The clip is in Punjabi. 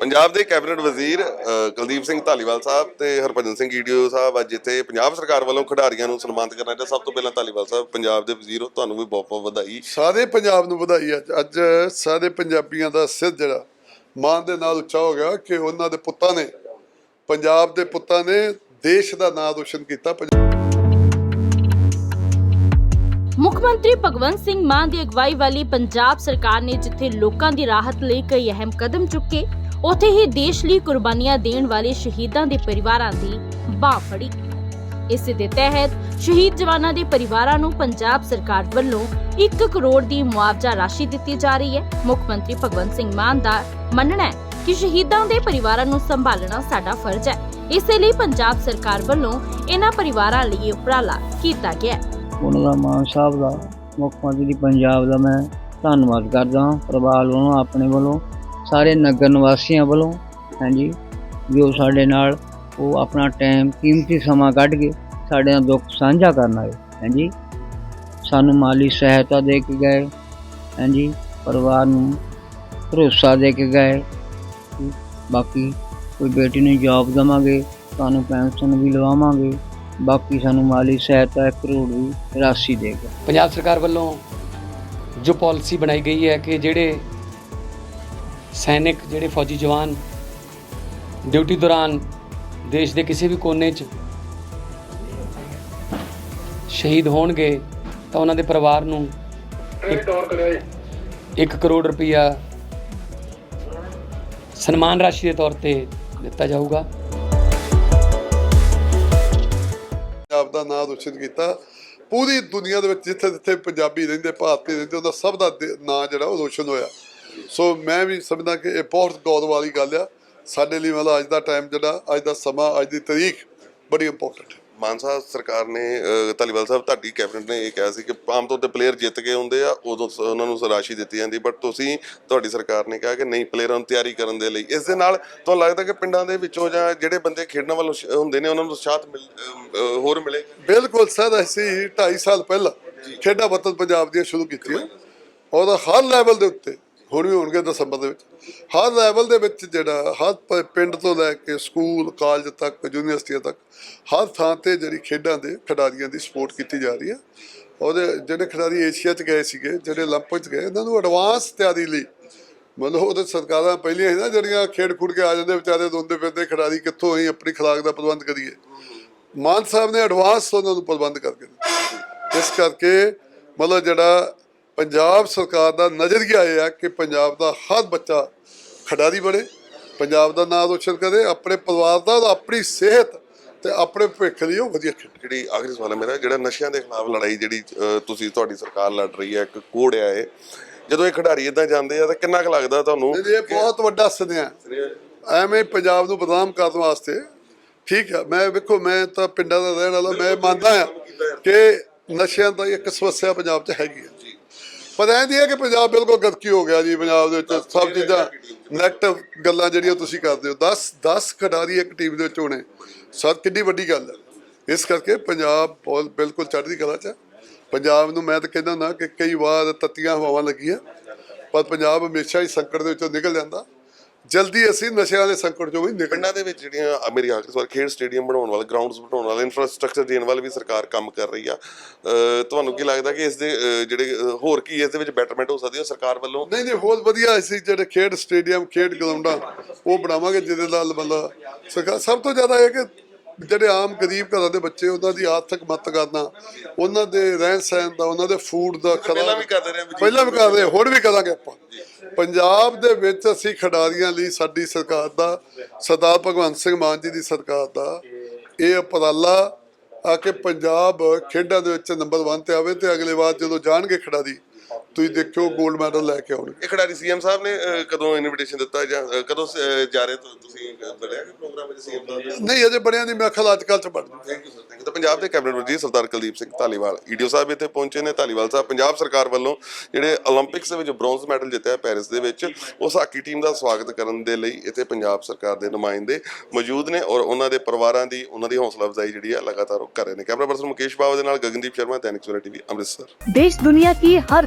ਪੰਜਾਬ ਦੇ ਕੈਬਨਿਟ ਵਜ਼ੀਰ ਕੁਲਦੀਪ ਸਿੰਘ ਧਾਲੀਵਾਲ ਸਾਹਿਬ ਤੇ ਹਰਭਜਨ ਸਿੰਘ ਈਡੀਓ ਸਾਹਿਬ ਅੱਜ ਇੱਥੇ ਪੰਜਾਬ ਸਰਕਾਰ ਵੱਲੋਂ ਖਿਡਾਰੀਆਂ ਨੂੰ ਸਨਮਾਨਿਤ ਕਰਨਾ ਚਾਹੁੰਦਾ ਸਭ ਤੋਂ ਪਹਿਲਾਂ ਧਾਲੀਵਾਲ ਸਾਹਿਬ ਪੰਜਾਬ ਦੇ ਵਜ਼ੀਰ ਹੋ ਤੁਹਾਨੂੰ ਵੀ ਬਹੁਤ ਬਹੁਤ ਵਧਾਈ। ਸਾਰੇ ਪੰਜਾਬ ਨੂੰ ਵਧਾਈ ਅੱਜ ਅੱਜ ਸਾਰੇ ਪੰਜਾਬੀਆਂ ਦਾ ਸਿਰ ਜਿਹੜਾ ਮਾਣ ਦੇ ਨਾਲ ਉੱਚਾ ਹੋ ਗਿਆ ਕਿ ਉਹਨਾਂ ਦੇ ਪੁੱਤਾਂ ਨੇ ਪੰਜਾਬ ਦੇ ਪੁੱਤਾਂ ਨੇ ਦੇਸ਼ ਦਾ ਨਾਮ ਰੋਸ਼ਨ ਕੀਤਾ। ਪੰਜਾਬ ਮੁੱਖ ਮੰਤਰੀ ਭਗਵੰਤ ਸਿੰਘ ਮਾਨ ਦੀ ਅਗਵਾਈ ਵਾਲੀ ਪੰਜਾਬ ਸਰਕਾਰ ਨੇ ਜਿੱਥੇ ਲੋਕਾਂ ਦੀ ਰਾਹਤ ਲਈ ਕਈ ਅਹਿਮ ਕਦਮ ਚੁੱਕੇ ਉੱਥੇ ਹੀ ਦੇਸ਼ ਲਈ ਕੁਰਬਾਨੀਆਂ ਦੇਣ ਵਾਲੇ ਸ਼ਹੀਦਾਂ ਦੇ ਪਰਿਵਾਰਾਂ ਦੀ ਬਾਹ ਫੜੀ। ਇਸੇ ਦੇ ਤਹਿਤ ਸ਼ਹੀਦ ਜਵਾਨਾਂ ਦੇ ਪਰਿਵਾਰਾਂ ਨੂੰ ਪੰਜਾਬ ਸਰਕਾਰ ਵੱਲੋਂ 1 ਕਰੋੜ ਦੀ ਮੁਆਵਜ਼ਾ ਰਾਸ਼ੀ ਦਿੱਤੀ ਜਾ ਰਹੀ ਹੈ। ਮੁੱਖ ਮੰਤਰੀ ਭਗਵੰਤ ਸਿੰਘ ਮਾਨ ਦਾ ਮੰਨਣਾ ਹੈ ਕਿ ਸ਼ਹੀਦਾਂ ਦੇ ਪਰਿਵਾਰਾਂ ਨੂੰ ਸੰਭਾਲਣਾ ਸਾਡਾ ਫਰਜ਼ ਹੈ। ਇਸੇ ਲਈ ਪੰਜਾਬ ਸਰਕਾਰ ਵੱਲੋਂ ਇਹਨਾਂ ਪਰਿਵਾਰਾਂ ਲਈ ਉਪਰਾਲਾ ਕੀਤਾ ਗਿਆ ਹੈ। ਉਹਨਾਂ ਦਾ ਮਾਨ ਸਾਹਿਬ ਦਾ, ਮੁੱਖ ਮੰਤਰੀ ਪੰਜਾਬ ਦਾ ਮੈਂ ਧੰਨਵਾਦ ਕਰਦਾ ਹਾਂ। ਪਰਿਵਾਰ ਵੱਲੋਂ, ਆਪਣੇ ਵੱਲੋਂ ਸਾਰੇ ਨਗਰ ਨਿਵਾਸੀਆਂ ਵੱਲੋਂ, ਹਾਂਜੀ ਜੋ ਸਾਡੇ ਨਾਲ, ਉਹ ਆਪਣਾ ਟਾਈਮ ਕੀਮਤੀ ਸਮਾਂ ਕੱਢ ਕੇ ਸਾਡੇ ਨਾਲ ਦੁੱਖ ਸਾਂਝਾ ਕਰਨ ਆਏ, ਹਾਂਜੀ। ਸਾਨੂੰ ਮਾਲੀ ਸਹਾਇਤਾ ਦੇ ਕੇ ਗਏ, ਹਾਂਜੀ, ਪਰਿਵਾਰ ਨੂੰ ਭਰੋਸਾ ਦੇ ਕੇ ਗਏ ਬਾਕੀ ਕੋਈ ਬੇਟੀ ਨੂੰ ਜੌਬ ਦੇਵਾਂਗੇ ਤੁਹਾਨੂੰ ਪੈਨਸ਼ਨ ਵੀ ਲਵਾਵਾਂਗੇ, ਬਾਕੀ ਸਾਨੂੰ ਮਾਲੀ ਸਹਾਇਤਾ 1 ਕਰੋੜ ਦੀ ਰਾਸ਼ੀ ਦੇਗਾ ਪੰਜਾਬ ਸਰਕਾਰ ਵੱਲੋਂ ਜੋ ਪਾਲਿਸੀ ਬਣਾਈ ਗਈ ਹੈ ਕਿ ਜਿਹੜੇ ਸੈਨਿਕ ਜਿਹੜੇ ਫੌਜੀ ਜਵਾਨ ਡਿਊਟੀ ਦੌਰਾਨ ਦੇਸ਼ ਦੇ ਕਿਸੇ ਵੀ ਕੋਨੇ 'ਚ ਸ਼ਹੀਦ ਹੋਣਗੇ ਤਾਂ ਉਹਨਾਂ ਦੇ ਪਰਿਵਾਰ ਨੂੰ 1 ਕਰੋੜ ਰੁਪਇਆ ਸਨਮਾਨ ਰਾਸ਼ੀ ਦੇ ਤੌਰ ਤੇ ਦਿੱਤਾ ਜਾਊਗਾ। ਪੰਜਾਬ ਦਾ ਨਾਮ ਰੋਸ਼ਨ ਕੀਤਾ। ਪੂਰੀ ਦੁਨੀਆ ਦੇ ਵਿੱਚ ਜਿੱਥੇ ਜਿੱਥੇ ਪੰਜਾਬੀ ਰਹਿੰਦੇ, ਭਾਰਤੀ ਰਹਿੰਦੇ, ਉਹਦਾ ਸਭ ਦਾ ਨਾਂ ਜਿਹੜਾ ਉਹ ਰੋਸ਼ਨ ਹੋਇਆ। ਸੋ ਮੈਂ ਵੀ ਸਮਝਦਾ ਕਿ ਇਹ ਬਹੁਤ ਗੌਰਵ ਵਾਲੀ ਗੱਲ ਆ। ਸਾਡੇ ਲਈ ਮਤਲਬ ਅੱਜ ਦਾ ਟਾਈਮ ਜਿਹੜਾ ਅੱਜ ਦਾ ਸਮਾਂ ਅੱਜ ਦੀ ਤਾਰੀਖ ਬੜੀ ਇੰਪੋਰਟੈਂਟ ਹੈ। ਮਾਨ ਸਾਹਿਬ ਸਰਕਾਰ ਨੇ ਧਾਲੀਵਾਲ ਸਾਹਿਬ ਤੁਹਾਡੀ ਕੈਬਨਿਟ ਨੇ ਇਹ ਕਿਹਾ ਸੀ ਕਿ ਆਮ ਤੌਰ ਤੇ ਪਲੇਅਰ ਜਿੱਤ ਕੇ ਹੁੰਦੇ ਆ ਉਦੋਂ ਉਹਨਾਂ ਨੂੰ ਰਾਸ਼ੀ ਦਿੱਤੀ ਜਾਂਦੀ ਬਟ ਤੁਸੀਂ ਤੁਹਾਡੀ ਸਰਕਾਰ ਨੇ ਕਿਹਾ ਕਿ ਨਹੀਂ ਪਲੇਅਰਾਂ ਨੂੰ ਤਿਆਰੀ ਕਰਨ ਦੇ ਲਈ। ਇਸ ਦੇ ਨਾਲ ਤੁਹਾਨੂੰ ਲੱਗਦਾ ਕਿ ਪਿੰਡਾਂ ਦੇ ਵਿੱਚੋਂ ਜਾਂ ਜਿਹੜੇ ਬੰਦੇ ਖੇਡਣ ਵੱਲੋਂ ਹੁੰਦੇ ਨੇ ਉਹਨਾਂ ਨੂੰ ਅ, ਹੋਰ ਮਿਲੇ? ਬਿਲਕੁਲ ਸਰ ਅਸੀਂ 2.5 ਸਾਲ ਪਹਿਲਾਂ ਖੇਡਾਂ ਵਤਨ ਪੰਜਾਬ ਦੀਆਂ ਸ਼ੁਰੂ ਕੀਤੀਆਂ। ਉਹਦਾ ਹਰ ਲੈਵਲ ਦੇ ਉੱਤੇ ਹੁਣ ਵੀ ਹੋਣਗੇ ਦਸੰਬਰ ਦੇ ਵਿੱਚ ਹਰ ਲੈਵਲ ਦੇ ਵਿੱਚ ਜਿਹੜਾ ਹਰ ਪ- ਪਿੰਡ ਤੋਂ ਲੈ ਕੇ ਸਕੂਲ ਕਾਲਜ ਤੱਕ ਯੂਨੀਵਰਸਿਟੀਆਂ ਤੱਕ ਹਰ ਥਾਂ ਤੇ ਜਿਹੜੀ ਖੇਡਾਂ ਦੇ ਖਿਡਾਰੀਆਂ ਦੀ ਸਪੋਰਟ ਕੀਤੀ ਜਾ ਰਹੀ ਹੈ ਉਹਦੇ ਜਿਹੜੇ ਖਿਡਾਰੀ ਏਸ਼ੀਆ 'ਚ ਗਏ ਸੀਗੇ ਜਿਹੜੇ 올림픽 'ਚ ਗਏ ਇਹਨਾਂ ਨੂੰ ਐਡਵਾਂਸ ਤਿਆਰੀ ਲਈ ਮਤਲਬ ਉਹਦੇ ਸਰਕਾਰਾਂ ਪਹਿਲੀਆਂ ਸੀ ਨਾ ਜਿਹੜੀਆਂ ਖੇਡ ਖੁੱਡ ਕੇ ਆ ਜਾਂਦੇ ਵਿਚਾਰੇ ਰੋਂਦੇ ਫਿਰਦੇ ਖਿਡਾਰੀ ਕਿੱਥੋਂ ਅਸੀਂ ਆਪਣੀ ਖੁਰਾਕ ਦਾ ਪ੍ਰਬੰਧ ਕਰੀਏ ਮਾਨ ਸਾਹਿਬ ਨੇ ਐਡਵਾਂਸ ਉਹਨਾਂ ਨੂੰ ਪ੍ਰਬੰਧ ਕਰਕੇ ਦਿੱਤੇ ਇਸ ਕਰਕੇ ਮਤਲਬ ਜਿਹੜਾ ਪੰਜਾਬ ਸਰਕਾਰ ਦਾ ਨਜ਼ਰੀਆ ਇਹ ਆ ਕਿ ਪੰਜਾਬ ਦਾ ਹਰ ਬੱਚਾ ਖਿਡਾਰੀ ਬਣੇ ਪੰਜਾਬ ਦਾ ਨਾਮ ਰੋਸ਼ਨ ਕਰੇ ਆਪਣੇ ਪਰਿਵਾਰ ਦਾ ਆਪਣੀ ਸਿਹਤ ਤੇ ਆਪਣੇ ਭਵਿੱਖ ਲਈ ਉਹ ਵਧੀਆ ਖੇਡੇ ਜਿਹੜੀ ਆਖਰੀ ਸਵਾਲ ਹੈ ਮੇਰਾ ਜਿਹੜਾ ਨਸ਼ਿਆਂ ਦੇ ਖਿਲਾਫ ਲੜਾਈ ਜਿਹੜੀ ਤੁਸੀਂ ਤੁਹਾਡੀ ਸਰਕਾਰ ਲੜ ਰਹੀ ਹੈ ਇੱਕ ਕੋੜ ਆ ਇਹ। ਜਦੋਂ ਇਹ ਖਿਡਾਰੀ ਇਦਾਂ ਜਾਂਦੇ ਆ ਤਾਂ ਕਿੰਨਾ ਕੁ ਲੱਗਦਾ ਤੁਹਾਨੂੰ ਇਹ ਬਹੁਤ ਵੱਡਾ ਸਨਿਆ ਐਵੇਂ ਪੰਜਾਬ ਨੂੰ ਬਦਨਾਮ ਕਰਨ ਵਾਸਤੇ ਠੀਕ ਆ ਮੈਂ ਵੇਖੋ ਮੈਂ ਤਾਂ ਪਿੰਡਾਂ ਦਾ ਰਹਿਣ ਵਾਲਾ ਮੈਂ ਮੰਨਦਾ ਆ ਕਿ ਨਸ਼ਿਆਂ ਦਾ ਇੱਕ ਸਮੱਸਿਆ ਪੰਜਾਬ 'ਚ ਹੈਗੀ ਆ। ਪਰ ਇਹ ਨਹੀਂ ਹੈ ਕਿ ਪੰਜਾਬ ਬਿਲਕੁਲ ਗਤਕੀ ਹੋ ਗਿਆ ਜੀ ਪੰਜਾਬ ਦੇ ਵਿੱਚ ਸਭ ਚੀਜ਼ਾਂ ਨੈਗੇਟਿਵ ਗੱਲਾਂ ਜਿਹੜੀਆਂ ਤੁਸੀਂ ਕਰਦੇ ਹੋ। 10 10 ਖਿਡਾਰੀ ਇੱਕ ਟੀਮ ਦੇ ਵਿੱਚ ਹੋਣੇ। ਸਰ ਕਿੰਨੀ ਵੱਡੀ ਗੱਲ ਹੈ। ਇਸ ਕਰਕੇ ਪੰਜਾਬ ਬਹੁਤ ਬਿਲਕੁਲ ਚੜ੍ਹਦੀ ਕਲਾ 'ਚ ਪੰਜਾਬ ਨੂੰ ਮੈਂ ਤਾਂ ਕਹਿੰਦਾ ਨਾ ਕਿ ਕਈ ਵਾਰ ਤੱਤੀਆਂ ਹਵਾਵਾਂ ਲੱਗੀਆਂ ਪਰ ਪੰਜਾਬ ਹਮੇਸ਼ਾ ਹੀ ਸੰਕਟ ਦੇ ਵਿੱਚੋਂ ਨਿਕਲ ਜਾਂਦਾ। ਜਲਦੀ ਅਸੀਂ ਨਸ਼ਿਆਂ ਦੇ ਸੰਕਟ ਚੋਂ ਵੀ ਨਿਕਲਣਾ ਪਿੰਡਾਂ ਦੇ ਵਿੱਚ ਜਿਹੜੀਆਂ ਅ, ਮੇਰੀ ਆਖਰੀ ਸਵਾਲ ਖੇਡ ਸਟੇਡੀਅਮ ਬਣਾਉਣ ਵਾਲੇ ਗਰਾਊਂਡਸ ਬਣਾਉਣ ਵਾਲੇ ਇਨਫਰਾਸਟ੍ਰਕਚਰ ਦੇਣ ਵਾਲੇ ਵੀ ਸਰਕਾਰ ਕੰਮ ਕਰ ਰਹੀ ਆ। ਅ, ਤੁਹਾਨੂੰ ਕੀ ਲੱਗਦਾ ਕਿ ਇਸ ਦੇ ਅ, ਜਿਹੜੇ ਅ, ਹੋਰ ਕੀ ਇਸ ਦੇ ਵਿੱਚ ਬੈਟਰਮੈਂਟ ਹੋ ਸਕਦੀ ਹੈ ਸਰਕਾਰ ਵੱਲੋਂ? ਨਹੀਂ ਨਹੀਂ ਬਹੁਤ ਵਧੀਆ ਅਸੀਂ ਜਿਹੜੇ ਖੇਡ ਸਟੇਡੀਅਮ ਖੇਡ ਗਰਾਊਂਡਾਂ ਉਹ ਬਣਾਵਾਂਗੇ ਜਿਹਦੇ ਨਾਲ ਮਤਲਬ ਸਰਕਾਰ ਸਭ ਤੋਂ ਜ਼ਿਆਦਾ ਇਹ ਕਿ ਜਿਹੜੇ ਆਮ ਗਰੀਬ ਘਰਾਂ ਦੇ ਬੱਚੇ ਉਹਨਾਂ ਦੀ ਆਰਥਿਕ ਮਦਦ ਕਰਨਾ ਉਹਨਾਂ ਦੇ ਰਹਿਣ ਸਹਿਣ ਦਾ ਉਹਨਾਂ ਦੇ ਫੂਡ ਦਾ ਪਹਿਲਾਂ ਵੀ ਕਰਦੇ ਰਹੇ ਪਹਿਲਾਂ ਵੀ ਕਰ ਰਹੇ ਹੁਣ ਵੀ ਕਰਾਂਗੇ ਆਪਾਂ। ਪੰਜਾਬ ਦੇ ਵਿੱਚ ਅਸੀਂ ਖਿਡਾਰੀਆਂ ਲਈ ਸਾਡੀ ਸਰਕਾਰ ਦਾ ਸਰਦਾਰ ਭਗਵੰਤ ਸਿੰਘ ਮਾਨ ਜੀ ਦੀ ਸਰਕਾਰ ਦਾ ਇਹ ਉਪਰਾਲਾ ਆ ਕਿ ਪੰਜਾਬ ਖੇਡਾਂ ਦੇ ਵਿੱਚ ਨੰਬਰ 1 ਤੇ ਆਵੇ ਤੇ ਅਗਲੇ ਵਾਰ ਜਦੋਂ ਜਾਣਗੇ ਖਿਡਾਰੀ ਤੁਸੀਂ ਦੇਖਿਓ 골ਡ ਮੈਡਲ ਲੈ ਕੇ ਆਉਣਗੇ। ਇਹ ਖਿਡਾਰੀ ਸੀਐਮ ਸਾਹਿਬ ਨੇ ਕਦੋਂ ਇਨਵੀਟੇਸ਼ਨ ਦਿੱਤਾ ਜਾਂ ਕਦੋਂ ਜਾ ਰਹੇ ਤੁਸੀਂ ਨਹੀਂ ਅਜੇ ਬਣਿਆ ਨਹੀਂ ਮੈਂ ਖਿਆਲ ਅੱਜ ਕੱਲ੍ਹ ਚ ਬਣ ਜੂ ਥੈਂਕ ਯੂ ਪੰਜਾਬ ਦੇ ਕੈਬਨਿਟ ਮੰਤਰੀ ਸਰਦਾਰ ਕੁਲਦੀਪ ਸਿੰਘ ਧਾਲੀਵਾਲ ਈਡੀਓ ਸਾਹਿਬ ਇੱਥੇ ਪਹੁੰਚੇ ਨੇ। ਧਾਲੀਵਾਲ ਸਾਹਿਬ ਪੰਜਾਬ ਸਰਕਾਰ ਵੱਲੋਂ ਜਿਹੜੇ 올림픽ਸ ਵਿੱਚ ਬ੍ਰੌਂਜ਼ ਮੈਡਲ ਜਿੱਤਿਆ ਪੈਰਿਸ ਦੇ ਵਿੱਚ ਉਸ ਹਾਕੀ ਟੀਮ ਦਾ ਸਵਾਗਤ ਕਰਨ ਦੇ ਲਈ ਇੱਥੇ ਪੰਜਾਬ ਸਰਕਾਰ ਦੇ ਨੁਮਾਇੰਦੇ ਮੌਜੂਦ ਨੇ ਔਰ ਉਹਨਾਂ ਦੇ ਪਰਿਵਾਰਾਂ ਦੀ ਉਹਨਾਂ ਦੀ ਹੌਸਲਾ ਅਫਜ਼ਾਈ ਜਿਹੜੀ ਹੈ ਲਗਾਤਾਰ ਉਹ ਕਰ ਰਹੇ ਨੇ। ਕੈਮਰਾ ਪਰਸਨ ਮੁਕੇਸ਼ ਬਾਵਾ ਦੇ ਨਾਲ ਗਗਨਦੀਪ ਸ਼ਰਮਾ ਦੈਨਿਕ ਸਵੇਰਾ ਟੀਵੀ ਅੰਮ੍ਰਿਤਸਰ। देश दुनिया की हर